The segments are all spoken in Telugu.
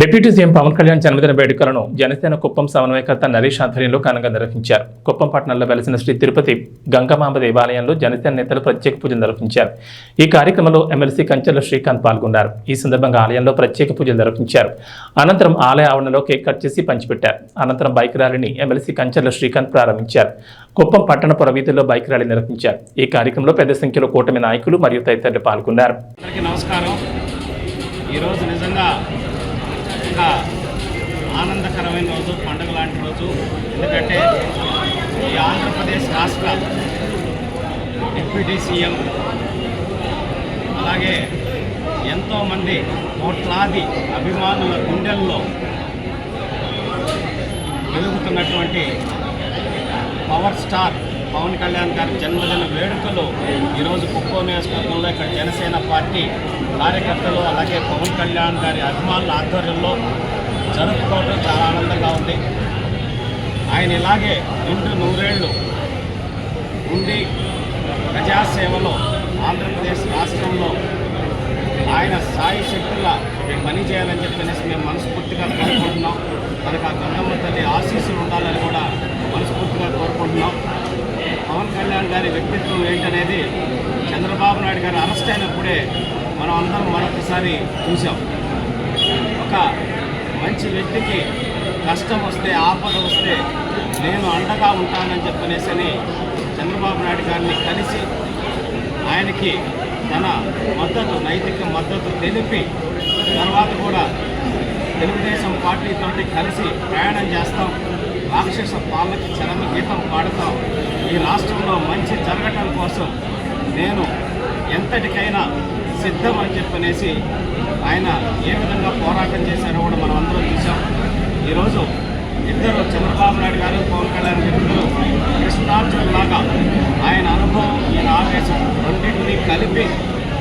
డిప్యూటీ సీఎం పవన్ కళ్యాణ్ జన్మదిన వేడుకలను జనసేన కుప్పం సమన్వయకర్త నరేష్ ఆధ్వర్యంలో ఘనంగా నిర్వహించారు. కుప్పం పట్టణంలో వెలసిన శ్రీ తిరుపతి గంగమాంబ దేవాలయంలో జనసేన నేతలు ప్రత్యేక పూజలు నిర్వహించారు. ఈ కార్యక్రమంలో ఎమ్మెల్సీ కంచెల శ్రీకాంత్ పాల్గొన్నారు. ఈ సందర్భంగా ఆలయంలో ప్రత్యేక పూజలు నిర్వహించారు. అనంతరం ఆలయ ఆవరణలో కేక్ కట్ చేసి పంచిపెట్టారు. అనంతరం బైక్ ర్యాలీని ఎమ్మెల్సీ కంచెల శ్రీకాంత్ ప్రారంభించారు. కుప్పం పట్టణ పురవీధుల్లో బైక్ ర్యాలీ నిర్వహించారు. ఈ కార్యక్రమంలో పెద్ద సంఖ్యలో కూటమి నాయకులు మరియు తదితరులు పాల్గొన్నారు. నమస్కారం. ఈరోజు నిజంగా ఒక ఆనందకరమైన రోజు పండుగ లాంటి రోజు. ఎందుకంటే ఈ ఆంధ్రప్రదేశ్ రాష్ట్ర డిప్యూటీ సీఎం అలాగే ఎంతోమంది కోట్లాది అభిమానుల గుండెల్లో వెలుగుతున్నటువంటి పవర్ స్టార్ పవన్ కళ్యాణ్ గారి జన్మదిన వేడుకలు ఈరోజు కుక్కో నియోజకవర్గంలో ఇక్కడ జనసేన పార్టీ కార్యకర్తలు అలాగే పవన్ కళ్యాణ్ గారి అభిమానుల ఆధ్వర్యంలో జరుపుకోవడం చాలా ఆనందంగా ఉంది. ఆయన ఇలాగే రెండు నూరేళ్ళు ఉండి ప్రజాసేవలో ఆంధ్రప్రదేశ్ రాష్ట్రంలో ఆయన సాయి శక్తుల పని చేయాలని చెప్పనేసి మేము మనస్ఫూర్తిగా కోరుకుంటున్నాం. మనకు ఆ గంగమ్మ తల్లి ఆశీస్సులు ఉండాలని కూడా మనస్ఫూర్తిగా కోరుకుంటున్నాం. పవన్ గారి వ్యక్తిత్వం ఏంటనేది చంద్రబాబు నాయుడు గారు అరెస్ట్ అయినప్పుడే మనం అందరం మరొకసారి చూసాం ఒక మంచి వ్యక్తికి కష్టం వస్తే ఆపద వస్తే నేను అండగా ఉంటానని చెప్పనేసి అని చంద్రబాబు నాయుడు గారిని కలిసి ఆయనకి తన మద్దతు నైతిక మద్దతు తెలిపి తర్వాత కూడా తెలుగుదేశం పార్టీతోటి కలిసి ప్రయాణం చేస్తాం. రాక్షస పాలనకి చరమ గీతం పాడుతాం. ఈ రాష్ట్రంలో మంచి జరగటం కోసం నేను ఎంతటికైనా సిద్ధం అని చెప్పనేసి ఆయన ఏ విధంగా పోరాటం చేశారో కూడా మనం అందరం చూసాం ఈరోజు ఇద్దరు చంద్రబాబు నాయుడు గారు పవన్ కళ్యాణ్ గారు ఇద్దరు కృష్ణార్జునులాగా ఆయన అనుభవం ఈయన ఆవేశం రెండింటినీ కలిపి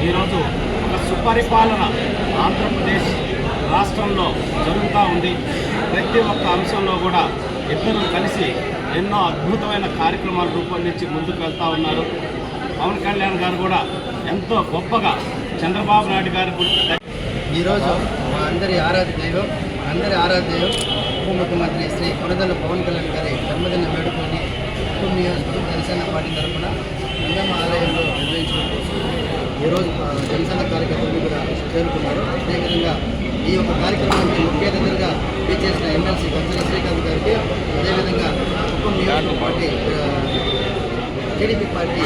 ఈరోజు ఒక సుపరిపాలన ఆంధ్రప్రదేశ్ రాష్ట్రంలో జరుగుతూ ఉంది. ప్రతి ఒక్క అంశంలో కూడా ఇద్దరు కలిసి ఎన్నో అద్భుతమైన కార్యక్రమాలు రూపొందించి ముందుకు వెళ్తూ ఉన్నారు. పవన్ కళ్యాణ్ గారు కూడా ఎంతో గొప్పగా చంద్రబాబు నాయుడు గారి గురించి ఈరోజు మా అందరి ఆరాధ్య దైవం అందరి ఆరాధ్య దైవం ఉప ముఖ్యమంత్రి శ్రీ కొనదల పవన్ కళ్యాణ్ గారి జన్మదిన వేడుకొని కుటుంబ నియోజకవర్గం జనసేన పార్టీ తరఫున గంగమ్మ ఆలయంలో నిర్వహించడం ఈరోజు జనసేన కార్యకర్తలు కూడా చేరుకున్నారు. అదేవిధంగా ఈ యొక్క కార్యక్రమానికి ముఖ్య చేసిన ఎమ్మెల్సీ కంచల శ్రీకాంత్ గారికి అదేవిధంగా కుటుంబ నియోజకవర్గ పార్టీ టీడీపీ పార్టీ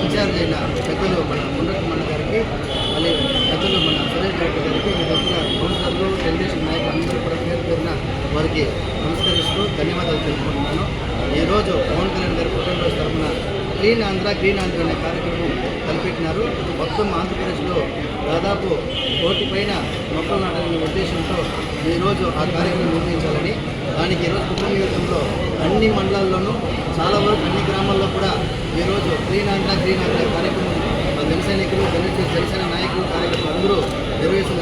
ఇన్ఛార్జ్ అయిన పెద్దలు మన ముండ్రకుమన్న గారికి మళ్ళీ పెద్దలు మన సురేష్ రెడ్డి గారికి మీ దగ్గర కౌన్సిలర్లు తెలుగుదేశం నాయకులు అందరూ కూడా పేరు పేరున వారికి నమస్కరిస్తూ ధన్యవాదాలు తెలుపుకుంటున్నాను. ఈరోజు పవన్ కళ్యాణ్ గారి పుట్టినరోజు క్లీన్ ఆంధ్ర గ్రీన్ ఆంధ్ర అనే కార్యక్రమం తలపెట్టినారు. మొత్తం ఆంధ్రప్రదేశ్లో దాదాపు కోటి పైన మొక్కలు నాటాలనే ఉద్దేశంతో ఈరోజు ఆ కార్యక్రమం నిర్వహించాలని దానికి ఈరోజు కుటుంబ అన్ని మండలాల్లోనూ చాలా వరకు అన్ని గ్రామాల్లో కూడా ఈరోజు గ్రీన్ ఆంధ్ర గ్రీన్ ఆంధ్ర కార్యక్రమం మా జన సైనికులు జన జనసేన నాయకులు కార్యకర్తలు అందరూ నిర్వహిస్తున్న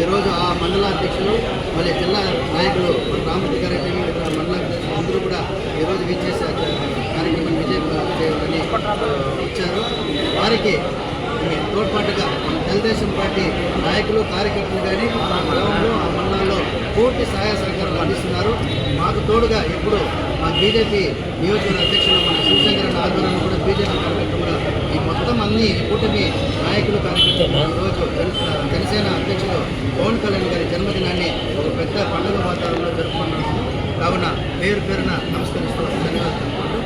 ఈరోజు ఆ మండల అధ్యక్షులు మళ్ళీ జిల్లా నాయకులు మన రామూర్తి గారు అయితే మండల అధ్యక్షులు అందరూ కూడా ఈరోజు విచ్చేసి ఆ కార్యక్రమాన్ని విజయ చేయాలని ఇచ్చారు వారికి తోడ్పాటుగా మన తెలుగుదేశం పార్టీ నాయకులు కార్యకర్తలు కానీ ఆ గ్రామంలో ఆ మండలాల్లో పూర్తి సహాయ సహకారాలు అందిస్తున్నారు. మాకు తోడుగా ఇప్పుడు మా బీజేపీ నియోజకవర్గ అధ్యక్షులు మన శివశంకర్ ఆధ్వర్యంలో కూడా బీజేపీ కార్యకర్తలు కూడా ఈ మొత్తం అన్ని కూటమి నాయకులు కార్యకర్తలు ఈరోజు జనసేన అధ్యక్షులు పవన్ కళ్యాణ్ గారి జన్మదినాన్ని ఒక పెద్ద పండుగ వాతావరణంలో జరుపుకున్నాము కావున పేరు పేరున నమస్కరిస్తూ ధన్యవాదాలు.